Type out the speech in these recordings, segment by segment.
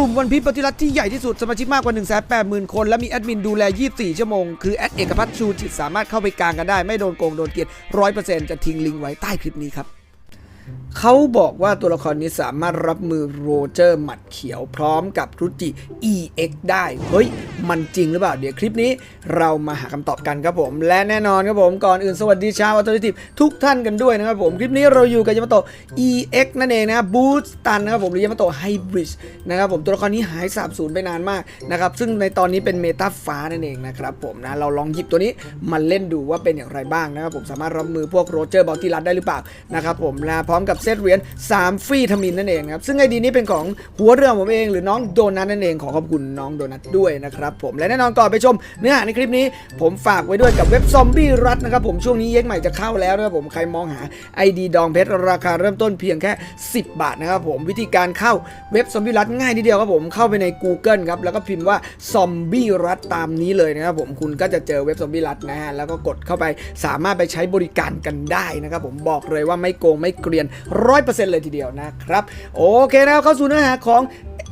กลุ่มวันพีปฏิรัติที่ใหญ่ที่สุดสมาชิกมากกว่า1 8 0 0 0 0คน และมีแอดมินดูแล 24 ชั่วโมง คือแอดเอกพัฒน์ชูจิตสามารถเข้าไปกลางกันได้ ไม่โดนโกงโดนเกลียด100%จะทิ้งลิงก์ไว้ใต้คลิปนี้ครับ เขาบอกว่าตัวละครนี้สามารถรับมือโรเจอร์หมัดเขียวพร้อมกับรุจิ EX ได้ เฮ้ย มันจริงหรือเปล่า เดี๋ยวคลิปนี้เรามาหาคำตอบกันครับผม และแน่นอนครับผม ก่อนอื่นสวัสดีชาวอัลเทอร์ทีฟทุกท่านกันด้วยนะครับผม คลิปนี้เราอยู่กับยามาโตะ EX นั่นเองนะบูสตันนะครับผม หรือยามาโตะไฮบริดนะครับผมตัวละครนี้หายสาบสูญไปนานมากนะครับซึ่งในตอนนี้เป็นเมตาฟ้านั่นเองนะครับผมนะเราลองหยิบตัวนี้มาเล่นดูว่าเป็นอย่างไรบ้างนะครับผมสามารถรับมือพวกโรเจอร์บอลติรัสได้หรือเปล่านะครับผมนะพร้อมกับเซซตเหรียญ3ฟรีทมินนั่นเองนะครับซึ่งไอดีนี้เป็นของหัวเรือผมเองหรือน้องโดนัทนั่นเองขอขอบคุณน้องโดนัทด้วยนะครับผมและแน่นอนก่อนไปชมเนื้อหาในคลิปนี้ ผมฝากไว้ด้วยกับเว็บซอมบี้รัฐนะครับผมช่วงนี้เย็กใหม่จะเข้าแล้วนะครับผมใครมองหา ID ดองเพชรราคาเริ่มต้นเพียงแค่ 10 บาทนะครับผมวิธีการเข้าเว็บซอมบี้รัฐง่ายนิดเดียวครับผมเข้าไปใน Google ครับแล้วก็พิมพ์ว่าซอมบี้รัฐตามนี้เลยนะครับผมคุณก็จะเจอเว็บซอมบี้รัฐนะฮะแล้วก็กดเข้าไปสามารถไปใช้บริการกันได้นะครับผมบอกเลยว่าไม่โกงไม่เกรียน100%เลยทีเดียวนะครับ โอเคนะครับเข้าสู่เนื้อหาของ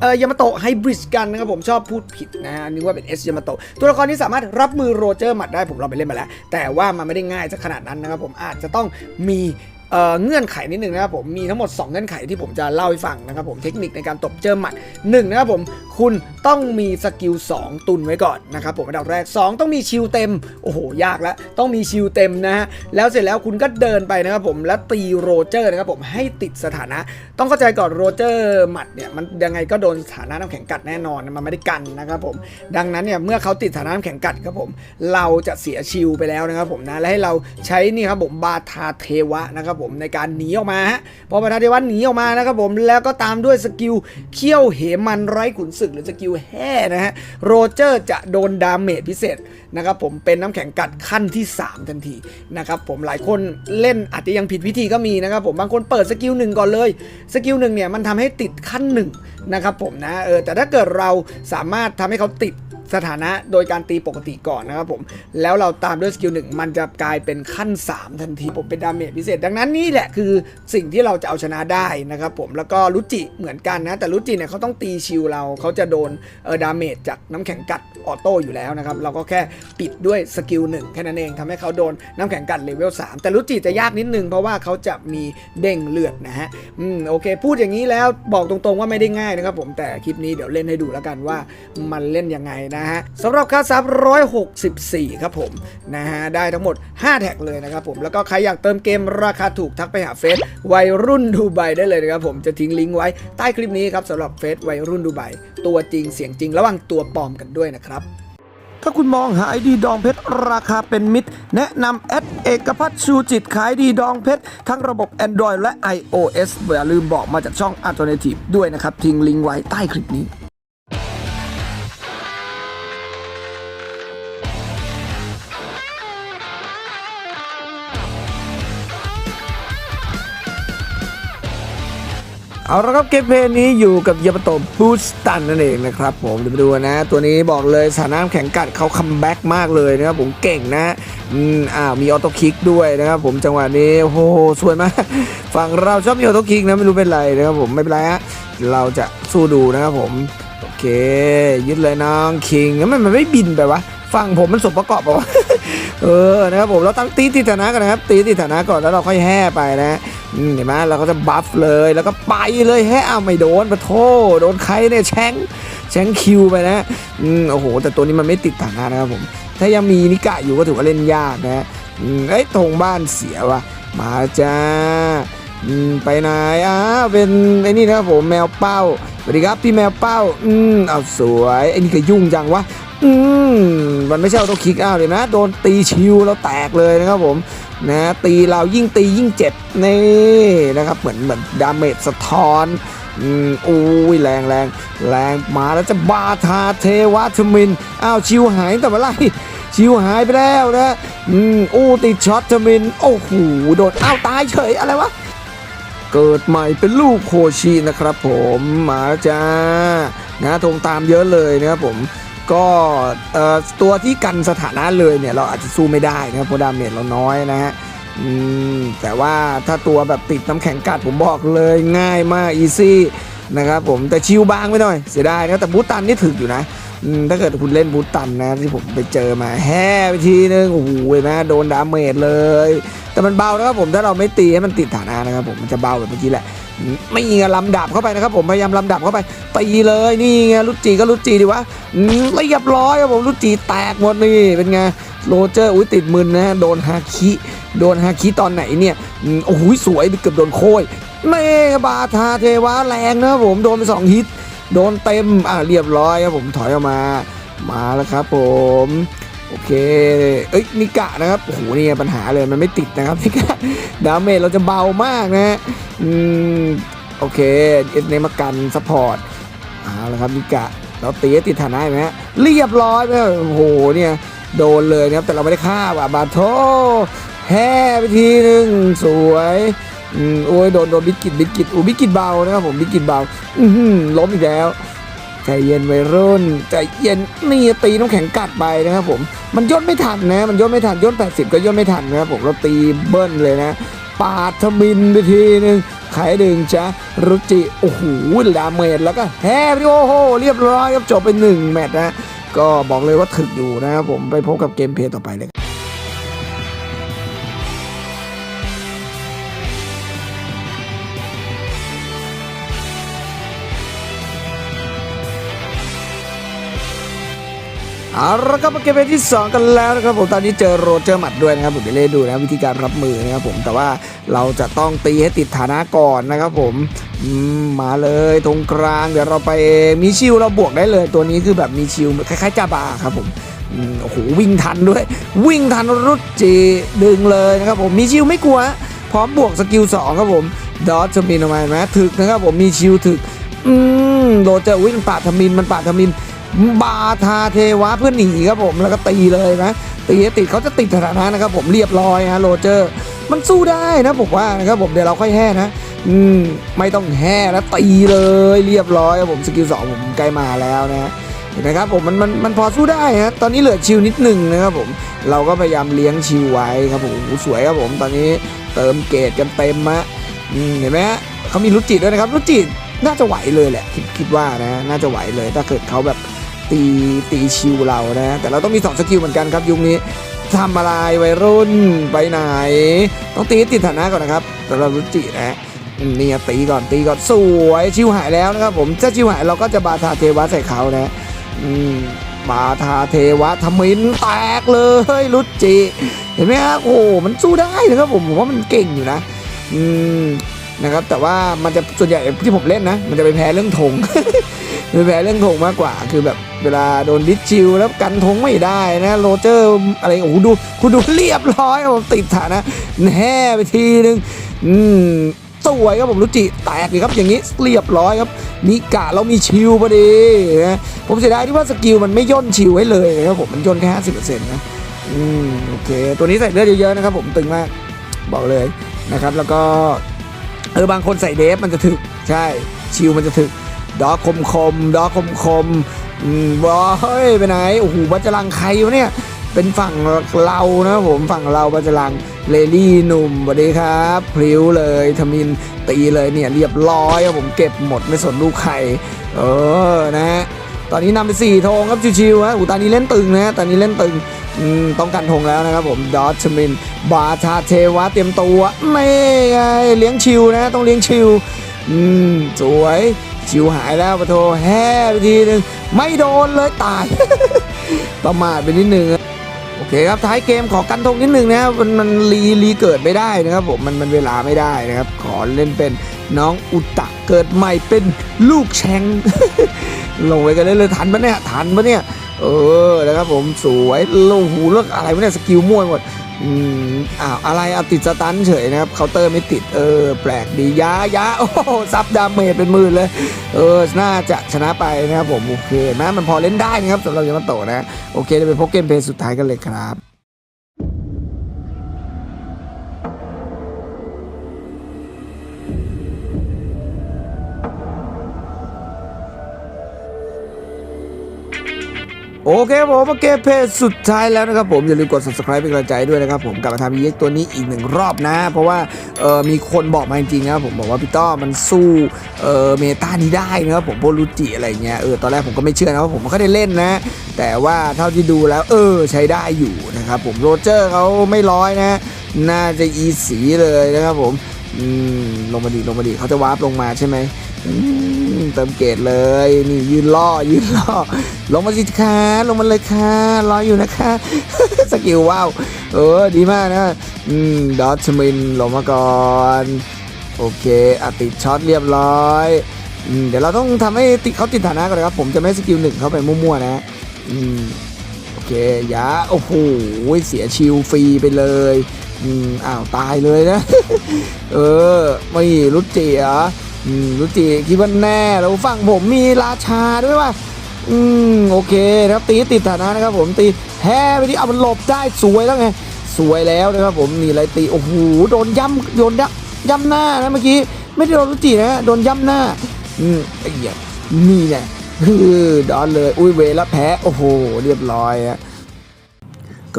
เออยามาโตะไฮบริดกันนะครับผมชอบพูดผิดนะฮะนึกว่าเป็น S ยามาโตะตัวละครที่สามารถรับมือโรเจอร์หมัดได้ผมลองไปเล่นมาแล้ว แต่ว่ามันไม่ได้ง่ายจะขนาดนั้นนะครับผมอาจจะต้องมี เเงื่อนไขนิดหนึ่งนะครับผมมีทั้งหมด 2 เงื่อนไขที่ผมจะเล่าให้ฟังนะครับผมเทคนิคในการตบเจอหมัด1นะครับผมคุณต้องมีสกิล2ตุนไว้ก่อนนะครับผมอันดับแรก 2 ต้องมีชิลเต็มโอ้โหยากแล้วต้องมีชิลเต็มนะฮะแล้วเสร็จแล้วคุณก็เดินไปนะครับผมแล้วตีโรเจอร์นะครับผมให้ติดสถานะ ต้องเข้าใจก่อนโรเจอร์หมัดเนี่ยมันยังไงก็โดนสถานะน้ำแข็งกัดแน่นอนมันไม่ได้กันนะครับผมดังนั้นเนี่ยเมื่อเขาติดสถานะน้ำแข็งกัดครับผมเราจะเสียชิลไปแล้วนะครับผมนะและให้เราใช้นี่ครับผมบาทาเทวะนะครับผมในการหนีออกมาฮะพอบาทานเทวะหนีออกมานะครับผมแล้วก็ตามด้วยสกิลเขี้ยวเหมันไร้ขุนศึกหรือสกิลแห่นะฮะโรเจอร์จะโดนดาเมจพิเศษนะครับผมเป็นน้ำแข็งกัดขั้นที่ 3 ทันทีนะครับผมหลายคนเล่นอาจจะยังผิดวิธีก็มีนะครับผมบางคนเปิดสกิลหนึ่งก่อนเลยสกิลหนึ่งเนี่ยมันทำให้ติดขั้นหนึ่งนะครับผมนะเออแต่ถ้าเกิดเราสามารถทำให้เขาติด สถานะโดยการตีปกติก่อนนะครับผมแล้วเราตามด้วยสกิลหนึ่งมันจะกลายเป็นขั้น 3 ทันทีผมเป็นดาเมจพิเศษ ดังนั้นนี่แหละคือสิ่งที่เราจะเอาชนะได้นะครับผมแล้วก็รุจิเหมือนกันนะ แต่รุจิเนี่ยเขาต้องตีชิลเราเขาจะโดนเออดาเมจจากน้ำแข็งกัดออโต้อยู่แล้วนะครับเราก็แค่ปิดด้วยสกิลหนึ่งแค่นั้นเองทำให้เขาโดนน้ำแข็งกัดเลเวล3แต่รุจิจะยากนิดนึงเพราะว่าเขาจะมีเด้งเลือดนะฮะอืมโอเค พูดอย่างนี้แล้วบอกตรงๆว่าไม่ได้ง่ายนะครับผมแต่คลิปนี้เดี๋ยวเล่นให้ดูแล้วกันว่ามันเล่นยังไงนะฮะสำหรับค่าซับ 164 ครับผมนะฮะได้ทั้งหมด 5 แท็กเลยนะครับผมแล้วก็ใครอยากเติมเกมราคาถูกทักไปหาเฟซวัยรุ่นดูไบได้เลยนะครับผมจะทิ้งลิงก์ไว้ใต้คลิปนี้ครับสำหรับเฟซวัยรุ่นดูไบตัวจริงเสียงจริงระหว่างตัวปลอมกันด้วยนะครับถ้าคุณมองหาไอดีดองเพชรราคาเป็นมิตร แนะนำแอดเอกพัฒน์ชูจิตขายดีดองเพชรทั้งระบบ Android และ iOS อย่าลืมบอกมาจากช่อง Alternative ด้วยนะครับ ทิ้งลิงก์ไว้ใต้คลิปนี้ เอาละครับเกมเพลย์นี้อยู่กับยามาโตะบูสตันนั่นเองนะครับผมเดี๋ยวมาดูนะ ตัวนี้บอกเลยสถานะน้ำแข็งกัดเขาคัมแบ็กมากเลยนะครับผมเก่งนะอืมอ้าวมีออโต้คิกด้วยนะครับผมจังหวะนี้โอ้โหสวยมากฝั่งเราชอบมีออโต้คิกนะไม่รู้เป็นไรนะครับผมไม่เป็นไรฮะเราจะสู้ดูนะครับผมโอเค ยึดเลยน้องคิงแล้วมันมันไม่บินไปวะฝั่งผมมันสมประกอบปะวะ เออนะครับผมเราตั้งตีติดฐานะกันนะครับ ตีติดฐานะก่อนแล้วเราค่อยแห่ไปนะเห็นไหมเราก็จะบัฟเลยแล้วก็ไปเลยแห่เอาไม่โดนปะโทโดนใครเนี่ยแชงแชงคิวไปนะอืมโอ้โห แต่ตัวนี้มันไม่ติดฐานะนะครับผม ถ้ายังมีนิกะอยู่ก็ถือว่าเล่นยากนะอืมเอ้ยธงบ้านเสียว่ะมาจ้าอืมไปไหนอะเป็นไอ้นี่นะครับผมแมวเป้าสวัสดีครับพี่แมวเป้า อืมเอาสวยไอ้นี่ก็ยุ่งจังวะ อืมมันไม่ใช่ออโต้คิกอ้าวเลยนะ โดนตีชิวแล้วแตกเลยนะครับผมนะตีเรายิ่งตียิ่งเจ็บนี่นะครับเหมือนเหมือนดาเมจสะท้อนอืมอุ้ยแรงแรงแรงมาแล้วจะบาทาเทวะทมินอ้าวชิวหายแต่เมื่อไรชิวหายไปแล้วนะอืมอู้ติดช็อตทมินโอ้โหโดนอ้าวตายเฉยอะไรวะเกิดใหม่เป็นลูกโคชินะครับผมมาจ้านะธงตามเยอะเลยนะครับผม ก็ตัวที่กันสถานะเลยเนี่ยเราอาจจะสู้ไม่ได้นะครับเพราะดาเมจเราน้อยนะฮะแต่ว่าถ้าตัวแบบติดน้ำแข็งกัดผมบอกเลยง่ายมากอีซี่นะครับผมแต่ชิวบางไปหน่อยเสียดายนะแต่บูตันนี่ถึกอยู่นะถ้าเกิดคุณเล่นบูตันนะที่ผมไปเจอมาแห่ไปทีนึงโอ้โหเห็นไหมโดนดาเมจเลย แต่มันเบานะครับผมถ้าเราไม่ตีให้มันติดฐานะนะครับผมมันจะเบาแบบเมื่อกี้แหละ ไม่ไงลำดับเข้าไปนะครับผมพยายามลำดับเข้าไปตีเลยนี่ไงลุจีก็ลุจีดีวะอืมเรียบร้อยครับผมลุจีแตกหมดนี่เป็นไงโรเจอร์อุ้ยติดมึนนะโดนฮาคิโดนฮาคิตอนไหนเนี่ยโอ้โหสวยเกือบโดนโค่ยเมบาทาเทวะแรงนะครับผมโดนไปสองฮิตโดนเต็มอะเรียบร้อยครับผมถอยออกมา มาแล้วครับผม โอเค เอ้ยนิกะนะครับ โอ้โหนี่ปัญหาเลยมันไม่ติดนะครับนิกะ ดาเมจเราจะเบามากนะฮะ อืม โอเคเอสเนมากันซัพพอร์ตเอาละครับนิกะ เราตีติดฐานะเห็นไหมฮะ เรียบร้อยไปโอ้โห เนี่ย โดนเลยนะครับ แต่เราไม่ได้ฆ่าว่ะ บาโทแห่ไปทีหนึ่งสวยอืมโอ้ยโดนโดนบิกิตบิกิตอ้บิกิตเบานะครับผมบิกิตเบา อือหือล้มอีกแล้ว ใจเย็นวัยรุ่นใจเย็นนี่ตีน้ำแข็งกัดไปนะครับผมมันย่นไม่ทันนะ มันย่นไม่ทันย่น 80 ก็ย่นไม่ทันนะครับผมเราตีเบิ้ลเลยนะ ปาดทมินไปทีนึงไขดึงจ้ะรุจิโอ้โหดาเมจแล้วก็แฮปโอ้โหเรียบร้อยครับจบไปหนึ่งแมตช์นะก็บอกเลยว่าถึกอยู่นะครับผมไปพบกับเกมเพลย์ต่อไปเลย เอาละครับมาเกมที่ 2 กันแล้วนะครับผมตอนนี้เจอโรเจอร์หมัดด้วยนะครับผมเดี๋ยวเล่นดูนะวิธีการรับมือนะครับผมแต่ว่าเราจะต้องตีให้ติดฐานะก่อนนะครับผมมาเลยตรงกลางเดี๋ยวเราไปมีชิวเราบวกได้เลย ตัวนี้คือแบบมีชิวคล้ายๆจาบาครับผมโอ้โหวิ่งทันด้วย วิ่งทันรุดจีดึงเลยนะครับผมมีชิวไม่กลัว พร้อมบวกสกิล2ครับผมดอทจะมีออกมาเห็นไหมถึกนะครับผมมีชิวถึกอืมโรเจอร์วิ่งปาทมินมันปาทมิน บาทาเทวะเพื่อหนีครับผมแล้วก็ตีเลยนะตีติดเขาจะติดสถานะนะครับผมเรียบร้อยฮะโรเจอร์ มันสู้ได้นะผมว่านะครับผมเดี๋ยวเราค่อยแห่นะอืมไม่ต้องแห่แล้วตีเลยเรียบร้อยครับผมสกิลสองผมใกล้มาแล้วนะเห็นไหมครับผมมันมันมันพอสู้ได้ฮะตอนนี้เหลือชิวนิดหนึ่งนะครับผมเราก็พยายามเลี้ยงชิวไว้ครับผมสวยครับผมตอนนี้เติมเกรดกันเต็มมะอืมเห็นไหมฮะเขามีรุจิด้วยนะครับรุจิน่าจะไหวเลยแหละคิดคิดว่านะน่าจะไหวเลยถ้าเกิดเขาแบบ ตีตีชิวเรานะ แต่เราต้องมี 2 สกิลเหมือนกันครับยุคนี้ทำอะไรวัยรุ่นไปไหน ต้องตีติดฐานะก่อนนะครับแต่เรารุจินะนี่ตีก่อนตีก่อนสวยชิวหายแล้วนะครับผมถ้าชิวหายเราก็จะบาทาเทวะใส่เขานะบาทาเทวะทมินแตกเลยรุจิเห็นไหมครับโอ้โหมันสู้ได้นะครับผมผมว่ามันเก่งอยู่นะอืมนะครับแต่ว่ามันจะส่วนใหญ่ที่ผมเล่นนะ มันจะไปแพ้เรื่องธง ไปแพ้เรื่องธงมากกว่า คือแบบเวลาโดนดิสชิลแล้วกันธงไม่ได้นะโรเจอร์อะไรโอ้โหดูคุณดูเรียบร้อยครับผมติดฐานะแห่ไปทีนึงอืมสวยครับผมรุจิแตกเลยครับอย่างนี้เรียบร้อยครับนิกะเรามีชิลพอดีนะผมเสียดายที่ว่าสกิลมันไม่ย่นชิลไว้เลยนะครับผมมันย่นแค่ห้าสิบเปอร์เซ็นต์นะอืมโอเค ตัวนี้ใส่เลือดเยอะๆนะครับผมตึงมากบอกเลยนะครับ แล้วก็เออบางคนใส่เดฟมันจะถึกใช่ชิลมันจะถึก ดอคมคมดอคมคมๆอืมบอยไปไหนโอ้โหบัจจรังใครวะเนี่ยเป็นฝั่งเรานะผมฝั่งเราบัจจรังเลลี่หนุ่มสวัสดีครับพริ้วเลยทมินตีเลยเนี่ยเรียบร้อยครับผมเก็บหมดไม่สนลูกใครเออนะฮะตอนนี้นำไปสี่ธงครับชิวๆฮะอูตอนนี้เล่นตึงนะตอนนี้เล่นตึงต้องกันธงแล้วนะครับผมดอทมิน บาชาเทวะเตรียมตัวไม่ไงเลี้ยงชิวนะ ต้องเลี้ยงชิวอืมสวย ชิวหายแล้วปะโทแห่ไปทีนึงไม่โดนเลยตาย ประมาทไปนิดนึงโอเคครับท้ายเกมขอกันทงนิดนึงนะครับมันมันรีรีเกิดไม่ได้นะครับผมมันมันเวลาไม่ได้นะครับ ขอเล่นเป็นน้องอุตะเกิดใหม่เป็นลูกแชงลงไปกันเลยเลยทันปะเนี่ยทันปะเนี่ยเออนะครับผมสวยโลหูเลือกอะไรวะเนี่ยสกิลมั่วหมด อืมอ้าวอะไรเอาติดสตันเฉยนะครับเคาน์เตอร์ไม่ติดเออ แปลกดียายาโอ้โหซับดาเมจเป็นหมื่นเลย เออ น่าจะชนะไปนะครับผม โอเคนะมันพอเล่นได้นะครับสำหรับยามาโตะนะ โอเคเดี๋ยวไปพบเกมเพลย์สุดท้ายกันเลยครับ โอเคผมโอเคเพจสุดท้ายแล้วนะครับผมอย่าลืมกด subscribe เป็นกำลังใจด้วยนะครับผมกลับมาทำ EX ตัวนี้อีกหนึ่งรอบนะ เพราะว่าเออมีคนบอกมาจริงๆนะผมบอกว่าพี่ต้อมันสู้เออเมตานี้ได้นะครับผมโบลูจิอะไรเงี้ยเออตอนแรกผมก็ไม่เชื่อนะว่าผมก็ได้เล่นนะ แต่ว่าเท่าที่ดูแล้วเออใช้ได้อยู่นะครับผมโรเจอร์เขาไม่ร้อยนะ น่าจะอีสีเลยนะครับผมอืมลงมาดีลงมาดีเขาจะวาร์ปลงมาใช่ไหม เติมเกตเลย นี่ยืนล่อยืนล่อลงมาสิคะลงมาเลยค่ะรออยู่นะคะ สกิลว้าวเออดีมากนะอืมดอทชมินลงมาก่อนโอเคอติดช็อตเรียบร้อยอืมเดี๋ยวเราต้องทำให้ติดเขาติดฐานะก่อนนะครับ ผมจะไม่สกิลหนึ่งเข้าไปมั่วๆนะอืมโอเคยาโอ้โหเสียชิลฟรีไปเลยอืมอ้าวตายเลยนะ เออไม่รุจิเหรอ รุจิคิดว่าแน่แล้วฝั่งผมมีราชาด้วยว่ะอืมโอเคนะครับตีติดฐานะนะครับ ผมตีแพ้ไปที่เอามันหลบได้สวยแล้วไงสวยแล้วนะครับ ผมนี่ไรตีโอ้โหโดนย่ำโดนย่ำย่ำหน้านะเมื่อกี้ไม่ได้โดนรุจินะโดนย่ำหน้าอืมไอ้เหี้ยนี่แหละคือดอนเลยอุ้ยเวแล้วแพ้โอ้โห เรียบร้อยอะ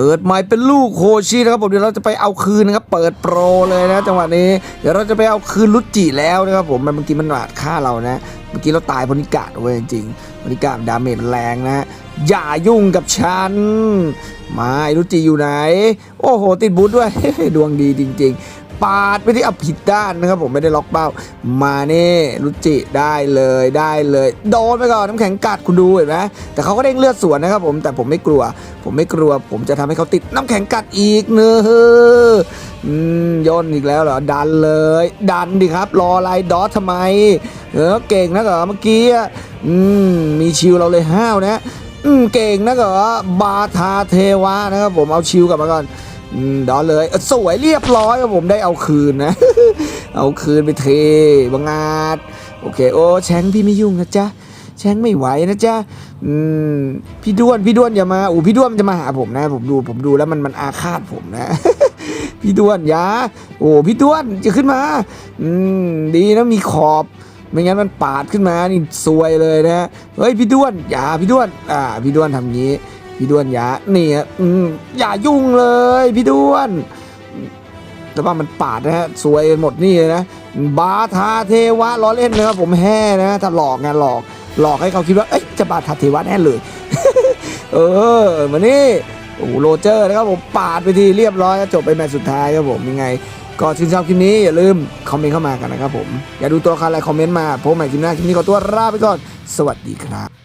เกิดใหม่เป็นลูกโคชินะครับผมเดี๋ยวเราจะไปเอาคืนนะครับเปิดโปรเลยนะจังหวะนี้เดี๋ยวเราจะไปเอาคืนลุจิแล้วนะครับผมมันเมื่อกี้มันหวาดฆ่าเรานะเมื่อกี้เราตายเพราะนิกาดเว้ยจริงพราะนิกาดาเมจแรงนะอย่ายุ่งกับฉันมาไอ้ลุจิอยู่ไหน โอ้โห ติดบูทด้วย ดวงดีจริง ๆ ปาดไปที่อาผิดด้านนะครับผมไม่ได้ล็อกเป้า มาเน่ลุจิได้เลยได้เลย โดนไปก่อนน้ำแข็งกัดคุณดูเห็นไหมแต่เขาก็เด้งเลือดสวนนะครับผมแต่ผมไม่กลัว ผมไม่กลัว ผมจะทำให้เขาติดน้ำแข็งกัดอีกเนอะอืมโยนอีกแล้วเหรอดันเลย ดันดิครับรออะไรดอททำไมเออเก่งนะเหรอเมื่อกี้อืมมีชิวเราเลยห้าวนะอืมเก่งนะเหรอบาทาเทวะนะครับผมเอาชิวกลับมาก่อน ดอเลยสวยเรียบร้อยครับผมได้เอาคืนนะ เอาคืนไปเทบังอาจโอเค โอ้แชงพี่ไม่ยุ่งนะจ๊ะแชงไม่ไหวนะจ๊ะอืมพี่ด้วนพี่ด้วนอย่ามาอู้พี่ด้วนมันจะมาหาผมนะ ผมดูผมดูแล้วมันมันอาฆาตผมนะ พี่ด้วนอย่าโอ้พี่ด้วนจะขึ้นมา อืมดีนะมีขอบไม่งั้นมันปาดขึ้นมานี่ซวยเลยนะเฮ้ยพี่ด้วนอย่าพี่ด้วน อ่า พี่ด้วนทำงี้ พี่ด้วนอย่านี่ฮะอืมอย่ายุ่งเลยพี่ด้วน แต่ว่ามันปาดนะฮะสวยหมดนี่เลยนะ บาทาเทวะล้อเล่นนะครับผมแห่นะถ้าหลอกไงหลอก หลอกให้เขาคิดว่าเอ้ยจะบาทาเทวะแน่เลย เออมานี่โอ้โรเจอร์นะครับผมปาดไปทีเรียบร้อยแล้วจบไปแมตช์สุดท้ายครับผมยังไง ก็ชื่นชอบคลิปนี้อย่าลืมคอมเมนต์เข้ามากันนะครับผม อย่าดูตัวละครอะไรคอมเมนต์มาพบใหม่คลิปหน้าคลิปนี้ขอตัวลาไปก่อน สวัสดีครับ